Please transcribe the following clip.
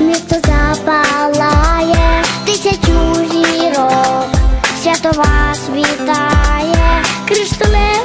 місто запалає тисячу зірок, свято вас вітає, кришталев.